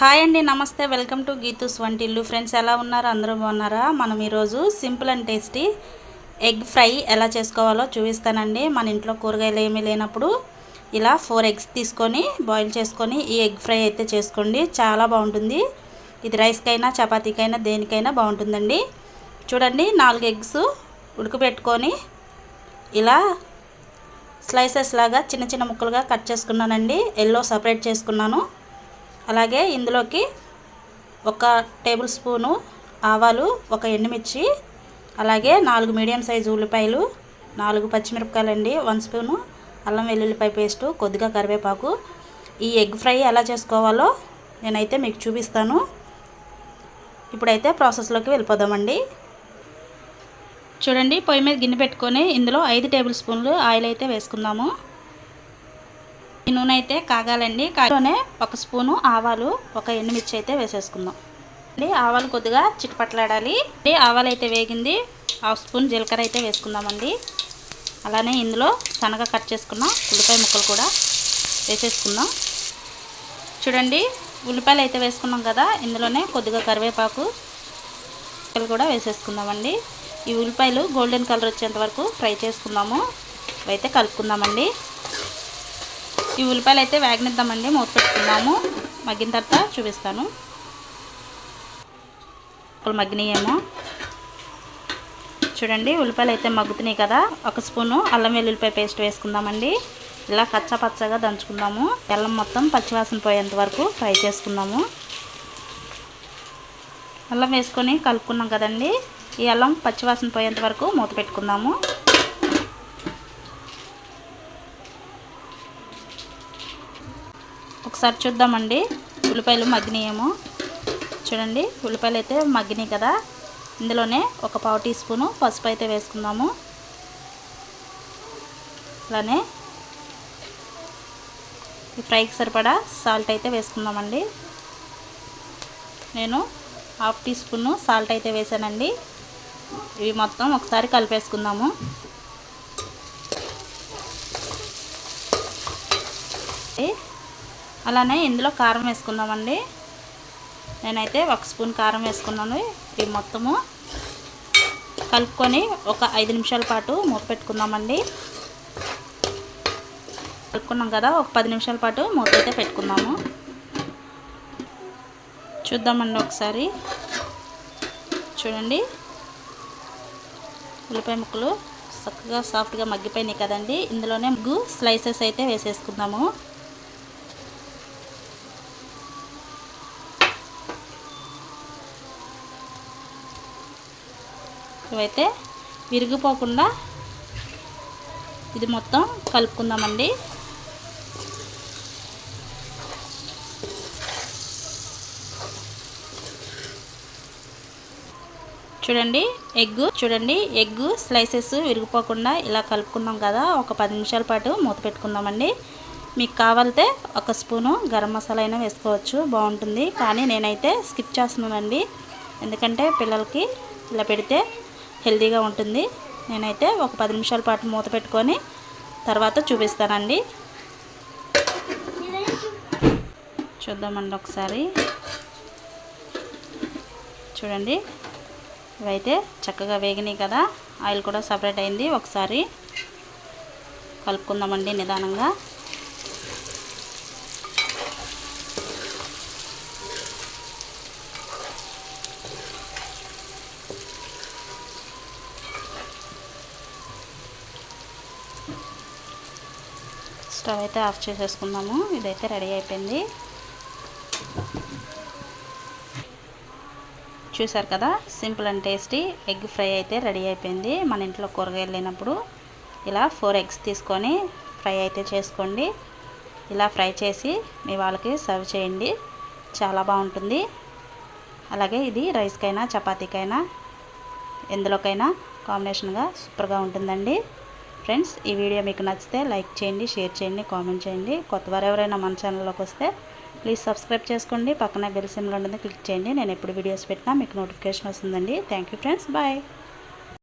Hi అండి నమస్తే. Welcome to Geethu's వంటిల్లు ఫ్రెండ్స్ ఎలా ఉన్నారు? అందరూ బాగున్నారా? మనం ఈరోజు simple and tasty egg fry ఎలా చేసుకోవాలో చూపిస్తానండి. మన ఇంట్లో కూరగాయలు ఏమీ లేనప్పుడు ఇలా ఫోర్ ఎగ్స్ తీసుకొని బాయిల్ చేసుకొని ఈ ఎగ్ ఫ్రై అయితే చేసుకోండి. చాలా బాగుంటుంది. ఇది రైస్కైనా చపాతీకైనా దేనికైనా బాగుంటుందండి. చూడండి నాలుగు ఎగ్స్ ఉడకబెట్టుకొని ఇలా స్లైసెస్ లాగా చిన్న చిన్న ముక్కలుగా కట్ చేసుకున్నానండి. ఎల్లో సపరేట్ చేసుకున్నాను. అలాగే ఇందులోకి ఒక టేబుల్ స్పూను ఆవాలు ఒక ఎండుమిర్చి అలాగే నాలుగు మీడియం సైజు ఉల్లిపాయలు నాలుగు పచ్చిమిరపకాయలు అండి వన్ స్పూను అల్లం వెల్లుల్లిపాయ పేస్టు కొద్దిగా కరివేపాకు. ఈ ఎగ్ ఫ్రై ఎలా చేసుకోవాలో నేనైతే మీకు చూపిస్తాను. ఇప్పుడైతే ప్రాసెస్లోకి వెళ్ళిపోదామండి. చూడండి పొయ్యి మీద గిన్నె పెట్టుకొని ఇందులో ఐదు టేబుల్ స్పూన్లు ఆయిల్ అయితే వేసుకుందాము. ఈ నూనె అయితే కాగాలండి. కాగానే ఒక స్పూను ఆవాలు ఒక ఎండుమిర్చి అయితే వేసేసుకుందాం. అండి ఆవాలు కొద్దిగా చిటపట్లాడాలి. ఆవాలు అయితే వేగింది. హాఫ్ స్పూన్ జీలకర్ర అయితే వేసుకుందామండి. అలానే ఇందులో సన్నగా కట్ చేసుకున్న ఉల్లిపాయ ముక్కలు కూడా వేసేసుకుందాం. చూడండి ఉల్లిపాయలు అయితే వేసుకున్నాం కదా ఇందులోనే కొద్దిగా కరివేపాకు కూడా వేసేసుకుందామండి. ఈ ఉల్లిపాయలు గోల్డెన్ కలర్ వచ్చేంత వరకు ఫ్రై చేసుకుందాము. అయితే కలుపుకుందామండి. ఈ ఉల్లిపాయలు అయితే వేగనిద్దామండి. మూత పెట్టుకున్నాము మగ్గిన తర్వాత చూపిస్తాను. ఇప్పుడు మగ్గినాయేమో. చూడండి ఉల్లిపాయలు అయితే మగ్గుతున్నాయి కదా. ఒక స్పూను అల్లం వెల్లుల్లిపాయ పేస్ట్ వేసుకుందామండి. ఇలా కచ్చా పచ్చగా దంచుకుందాము. బెల్లం మొత్తం పచ్చివాసన పోయేంత వరకు ఫ్రై చేసుకుందాము. అల్లం వేసుకొని కలుపుకున్నాం కదండి. ఈ అల్లం పచ్చివాసన పోయేంత వరకు మూత పెట్టుకుందాము. ఒకసారి చూద్దామండి. ఉల్లిపాయలు మగ్గినాయేమో. చూడండి ఉల్లిపాయలు అయితే మగ్గినాయి కదా. ఇందులోనే ఒక పావు టీ స్పూను పసుపు అయితే వేసుకుందాము. అలానే ఈ ఫ్రైకి సరిపడా సాల్ట్ అయితే వేసుకుందామండి. నేను హాఫ్ టీ స్పూను సాల్ట్ అయితే వేసానండి. ఇవి మొత్తం ఒకసారి కలిపేసుకుందాము. అలానే ఇందులో కారం వేసుకుందామండి. నేనైతే ఒక స్పూన్ కారం వేసుకున్నాను. ఇవి మొత్తము కలుపుకొని ఒక ఐదు నిమిషాల పాటు మూపెట్టుకుందామండి కలుపుకున్నాం కదా ఒక పది నిమిషాల పాటు మూత అయితే పెట్టుకుందాము. చూద్దామండి ఒకసారి. చూడండి. ఉల్లిపాయ ముక్కలు చక్కగా సాఫ్ట్గా మగ్గిపోయినాయి కదండి. ఇందులోనే ముగ్గు స్లైసెస్ అయితే వేసేసుకుందాము. ఇవైతే విరిగిపోకుండా ఇది మొత్తం కలుపుకుందామండి. చూడండి ఎగ్ చూడండి ఎగ్ స్లైసెస్ విరిగిపోకుండా ఇలా కలుపుకున్నాం కదా ఒక పది నిమిషాల పాటు మూత పెట్టుకుందామండి. మీకు కావాలితే ఒక స్పూను గరం మసాలా అయినా వేసుకోవచ్చు బాగుంటుంది. కానీ నేనైతే స్కిప్ చేస్తున్నానండి. ఎందుకంటే పిల్లలకి ఇలా పెడితే హెల్తీగా ఉంటుంది. నేనైతే ఒక పది నిమిషాల పాటు మూత పెట్టుకొని తర్వాత చూపిస్తానండి. చూద్దామండి ఒకసారి. చూడండి. ఇవైతే చక్కగా వేగినాయి కదా. ఆయిల్ కూడా సపరేట్ అయింది. ఒకసారి కలుపుకుందామండి నిదానంగా. స్టవ్ అయితే ఆఫ్ చేసేసుకుందాము ఇదైతే రెడీ అయిపోయింది. చూసారు కదా? Simple and tasty. Egg fry అయితే రెడీ అయిపోయింది. మన ఇంట్లో కూరగాయలు లేనప్పుడు ఇలా ఫోర్ ఎగ్స్ తీసుకొని ఫ్రై అయితే చేసుకోండి. ఇలా ఫ్రై చేసి మీ వాళ్ళకి సర్వ్ చేయండి. చాలా బాగుంటుంది. అలాగే ఇది రైస్కైనా చపాతీకైనా ఎందులోకైనా కాంబినేషన్గా సూపర్గా ఉంటుందండి. ఫ్రెండ్స్ ఈ వీడియో మీకు నచ్చితే లైక్ చేయండి షేర్ చేయండి కామెంట్ చేయండి. కొత్తవారు ఎవరైనా మన ఛానల్లోకి వస్తే ప్లీజ్ సబ్స్క్రైబ్ చేసుకోండి. పక్కన బెల్ సిమ్లో ఉంటుంది క్లిక్ చేయండి. నేను ఎప్పుడు వీడియోస్ పెట్టినా మీకు నోటిఫికేషన్ వస్తుందండి. Thank friends bye.